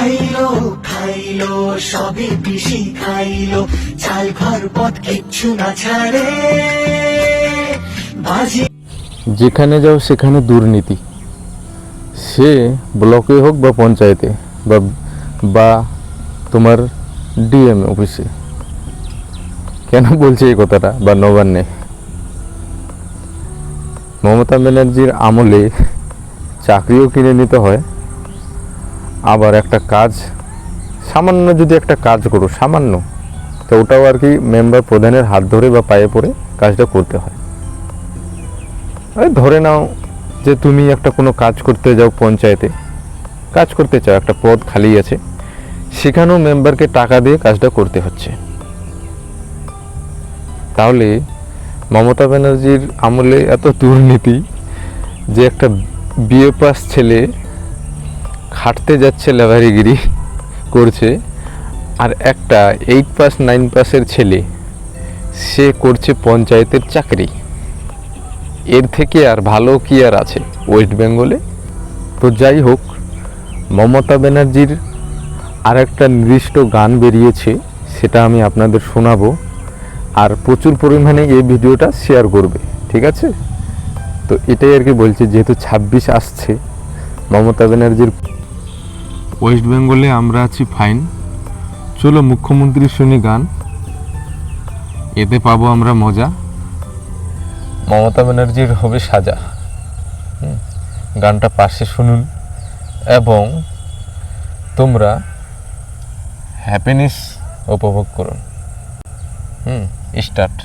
খাইলো খাইলো, সবে পিসি খাইলো। চাল ঘর পথ কিচ্ছু না ছাড়ে। বাজি যেখানে যাও সেখানে দুর্নীতি। সে ব্লকে হোক বা পঞ্চায়েতে বা বা তোমার ডিএম অফিসে। কেন বলছে এই কথাটা? বা নবান্নে। মমতা ব্যানার্জির আমলে চাকরিও কিনে নিতে হয়। আবার একটা কাজ, সামান্য যদি একটা কাজ করো, সামান্য, তো ওটাও আর কি মেম্বার প্রধানের হাত ধরে বা পায়ে পড়ে কাজটা করতে হয়। ধরে নাও যে তুমি একটা কোনো কাজ করতে যাও পঞ্চায়েতে, কাজ করতে চাও, একটা পদ খালি আছে, সেখানেও মেম্বারকে টাকা দিয়ে কাজটা করতে হচ্ছে। তাহলে মমতা ব্যানার্জির আমলে এত দুর্নীতি যে একটা বিএ পাস ছেলে খাটতে যাচ্ছে লেবারিগিরি করছে। আর একটা এইট পাস নাইন পাসের ছেলে, সে করছে পঞ্চায়েতের চাকরি। এর থেকে আর ভালো কি আর আছে ওয়েস্ট বেঙ্গলে? তো যাই হোক, মমতা ব্যানার্জির আর একটা নির্দিষ্ট গান বেরিয়েছে, সেটা আমি আপনাদের শোনাবো। আর প্রচুর পরিমাণে এই ভিডিওটা শেয়ার করবে, ঠিক আছে? তো এটাই আর কি বলছি, যেহেতু ছাব্বিশ আসছে, মমতা ব্যানার্জির ওয়েস্ট বেঙ্গলে আমরা আছি ফাইন চলো মুখ্যমন্ত্রী শুনি গান। এতে পাবো আমরা মজা। মমতা ব্যানার্জির হবে সাজা। গানটা পাশে শুনুন। এবং তোমরা হ্যাপিনেস উপভোগ করুন। হুম স্টার্ট